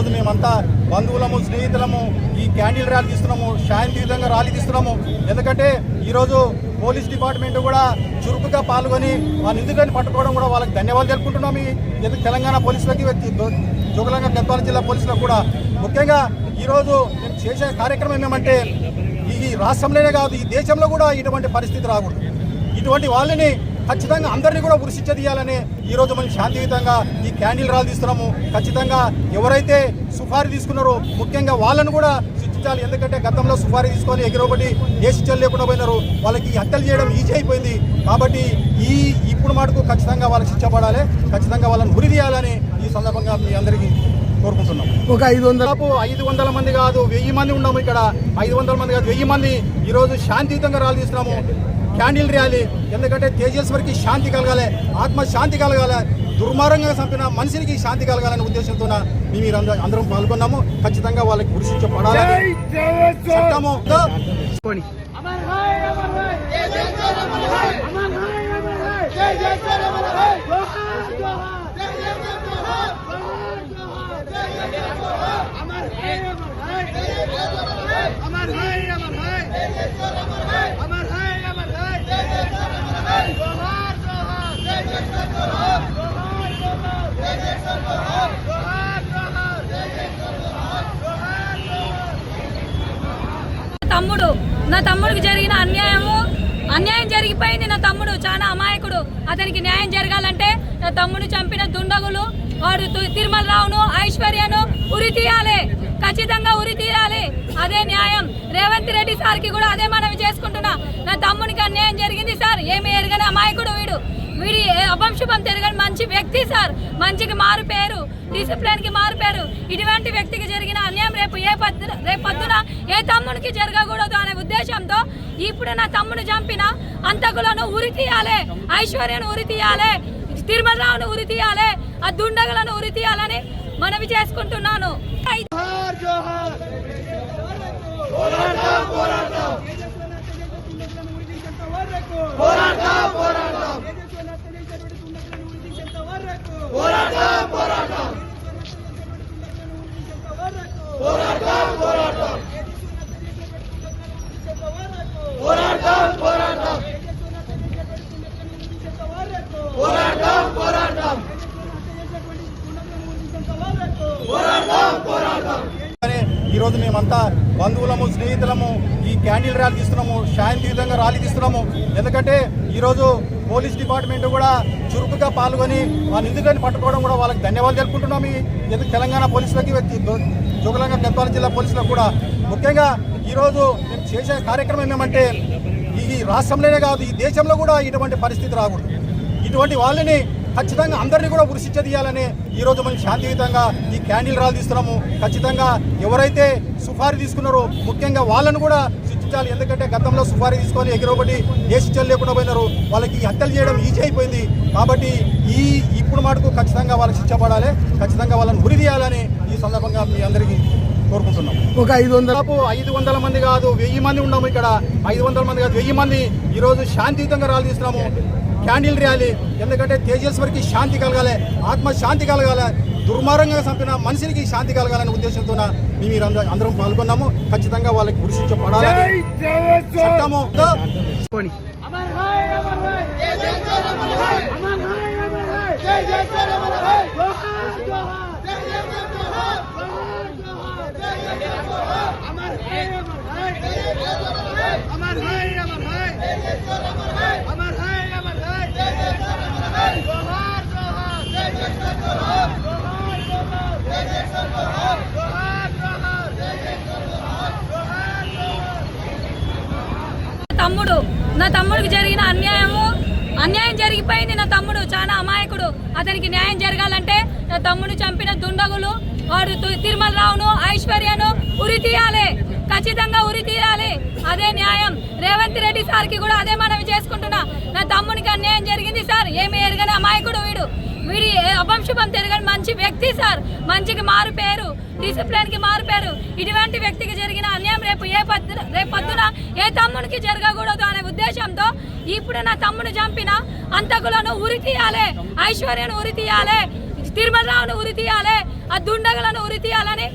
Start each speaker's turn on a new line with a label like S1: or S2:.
S1: ఈరోజు మేమంతా బంధువులము స్నేహితులము ఈ క్యాండిల్ ర్యాలీ తీస్తున్నాము శాంతియుతంగా ర్యాలీ తీస్తున్నాము. ఎందుకంటే ఈరోజు పోలీస్ డిపార్ట్మెంట్ కూడా చురుకుగా పాల్గొని ఆ నిధులను పట్టుకోవడం కూడా వాళ్ళకి ధన్యవాదాలు తెలుపుకుంటున్నాం. ఈ తెలంగాణ పోలీసులకి దో- గద్వాల జిల్లా పోలీసులకు కూడా ముఖ్యంగా ఈరోజు మేము చేసే కార్యక్రమం ఏమంటే ఈ రాష్ట్రంలోనే కాదు ఈ దేశంలో కూడా ఇటువంటి పరిస్థితి రాకూడదు. ఇటువంటి వాళ్ళని ఖచ్చితంగా అందరినీ కూడా ఉరిశిచ్చ తీయాలని ఈరోజు మనం శాంతియుతంగా ఈ క్యాండిల్ రాలు తీస్తున్నాము. ఖచ్చితంగా ఎవరైతే సుఫారీ తీసుకున్నారో ముఖ్యంగా వాళ్ళను కూడా శిక్షించాలి. ఎందుకంటే గతంలో సుఫారీ తీసుకొని ఎగిరొకటి ఏ శిక్షలు లేకుండా పోయినారు. వాళ్ళకి హత్యలు చేయడం ఈజీ అయిపోయింది. కాబట్టి ఈ ఇప్పుడు మటుకు ఖచ్చితంగా వాళ్ళకి శిక్ష పడాలి. ఖచ్చితంగా వాళ్ళని ఉరి తీయాలని ఈ సందర్భంగా మీ అందరికీ కోరుకుంటున్నాం.
S2: ఒక ఐదు వందల
S1: ఐదు వందల మంది కాదు వెయ్యి మంది ఉన్నాము ఇక్కడ. ఐదు వందల మంది కాదు వెయ్యి మంది ఈరోజు శాంతియుతంగా ర్యాలీ తీస్తున్నాము. క్యాండిల్ ర్యాలీ ఎందుకంటే తేజస్వరికి శాంతి కలగాలి ఆత్మ శాంతి కలగాలి దుర్మార్గంగా చంపిన మనిషికి శాంతి కలగాలనే ఉద్దేశంతో మేము మీరందరూ అందరం పాల్గొన్నాము. ఖచ్చితంగా వాళ్ళకి గురిశించబడాలి చట్టము
S2: పోనీ.
S3: తమ్ముడు నా తమ్ముడికి జరిగిన అన్యాయము అన్యాయం జరిగిపోయింది నా తమ్ముడు చాలా అమాయకుడు. అతనికి న్యాయం జరగాలంటే నా తమ్ముడు చంపిన దుండగులు వాడు తిరుమల రావును ఐశ్వర్యను ఉరి తీయాలి ఖచ్చితంగా ఉరి తీయాలి అదే న్యాయం. రేవంత్ రెడ్డి సార్కి కూడా అదే మనం చేసుకుంటున్నా. నా తమ్మునికి అన్యాయం జరిగింది సార్. ఏమి ఎరగని అమాయకుడు వీడు. వీడి అపంశుభం తిరగని మంచి వ్యక్తి సార్. మంచికి మారు పేరు డిసిప్లిన్కి మారు పేరు. ఇటువంటి వ్యక్తికి జరిగిన అన్యాయం రేపు ఏ పద్దు రేపు పొద్దున ఏ తమ్మునికి జరగకూడదు అనే ఉద్దేశంతో ఇప్పుడు నా తమ్ముడు చంపిన అంతకులను ఉరి తీయాలి ఐశ్వర్యను ఉరి తీయాలి తిరుమలరావును ఉరి తీయాలి ఆ దుండగులను ఉరి తీయాలని మనవి చేసుకుంటున్నాను.
S2: పోరాటం పోరాటం.
S1: ఈరోజు మేమంతా బంధువులము స్నేహితులము ఈ క్యాండిల్ ర్యాలీ తీస్తున్నాము శాంతియుతంగా ర్యాలీ తీస్తున్నాము. ఎందుకంటే ఈరోజు పోలీస్ డిపార్ట్మెంట్ కూడా చురుకుగా పాల్గొని ఆ నిందితులను పట్టుకోవడం కూడా వాళ్ళకి ధన్యవాదాలు తెలుపుకుంటున్నాం ఈ తెలంగాణ పోలీసులకి జోగులంగా జోగులాంగ గద్వాల జిల్లా పోలీసులకు కూడా ముఖ్యంగా ఈరోజు మేము చేసే కార్యక్రమం ఏమంటే ఈ రాష్ట్రంలోనే కాదు ఈ దేశంలో కూడా ఇటువంటి పరిస్థితి రాకూడదు. ఇటువంటి వాళ్ళని ఖచ్చితంగా అందరినీ కూడా ఉరిశిచ్చ తీయాలని ఈరోజు మనం శాంతియుతంగా ఈ క్యాండిల్ రాలు తీస్తున్నాము. ఖచ్చితంగా ఎవరైతే సుఫారీ తీసుకున్నారో ముఖ్యంగా వాళ్ళను కూడా శిక్షించాలి. ఎందుకంటే గతంలో సుఫారీ తీసుకొని ఎగిరొకటి ఏ శిక్షలు లేకుండా పోయినారు. వాళ్ళకి హత్యలు చేయడం ఈజీ అయిపోయింది. కాబట్టి ఈ ఇప్పుడు మటుకు ఖచ్చితంగా వాళ్ళకి శిక్ష పడాలి. ఖచ్చితంగా వాళ్ళని ఉరి తీయాలని ఈ సందర్భంగా మీ అందరికీ కోరుకుంటున్నాం.
S2: ఒక ఐదు
S1: ఐదు వందల మంది కాదు వెయ్యి మంది ఉన్నాము ఇక్కడ. ఐదు వందల మంది కాదు వెయ్యి మంది ఈరోజు శాంతియుతంగా ర్యాలీ తీస్తున్నాము. Candle rally. ఎందుకంటే తేజేశ్వరికి శాంతి కలగాలి ఆత్మ శాంతి కలగాలి దుర్మార్గంగా చంపిన మనిషికి శాంతి కలగాలనే ఉద్దేశంతో మీరు అందరం పాల్గొన్నాము. ఖచ్చితంగా వాళ్ళకి గురిశిక్ష
S2: పడాలని
S3: తమ్ముడు. నా తమ్ముడికి జరిగిన అన్యాయము అన్యాయం జరిగిపోయింది నా తమ్ముడు. చాలా అమాయకుడు. అతనికి న్యాయం జరగాలంటే నా తమ్ముడు చంపిన దుండగులు వాడు తిరుమల రావును ఐశ్వర్యను ఉరి తీయాలి. ఖచ్చితంగా ఉరి తీయాలి. అదే న్యాయం. రేవంత్ రెడ్డి సార్కి కూడా అదే మనవి చేసుకుంటున్నా. నా తమ్మునికి అన్యాయం జరిగింది సార్. ఏమి ఎరగని అమాయకుడు వీడి అభంశుభం తిరగని మంచి వ్యక్తి సార్. మంచికి మారు పేరు డిసిప్లిన్కి మారు పేరు. ఇటువంటి వ్యక్తికి జరిగిన అన్యాయం రేపు ఏ పద్దు రేపు పొద్దున ఏ తమ్ముడికి జరగకూడదు అనే ఉద్దేశంతో ఇప్పుడు నా తమ్ముడు చంపిన అంతకులను ఉరి తీయాలి ఐశ్వర్యను ఉరి తీయాలి తిరుమలరావును ఉరి తీయాలి ఆ దుండగులను ఉరి తీయాలని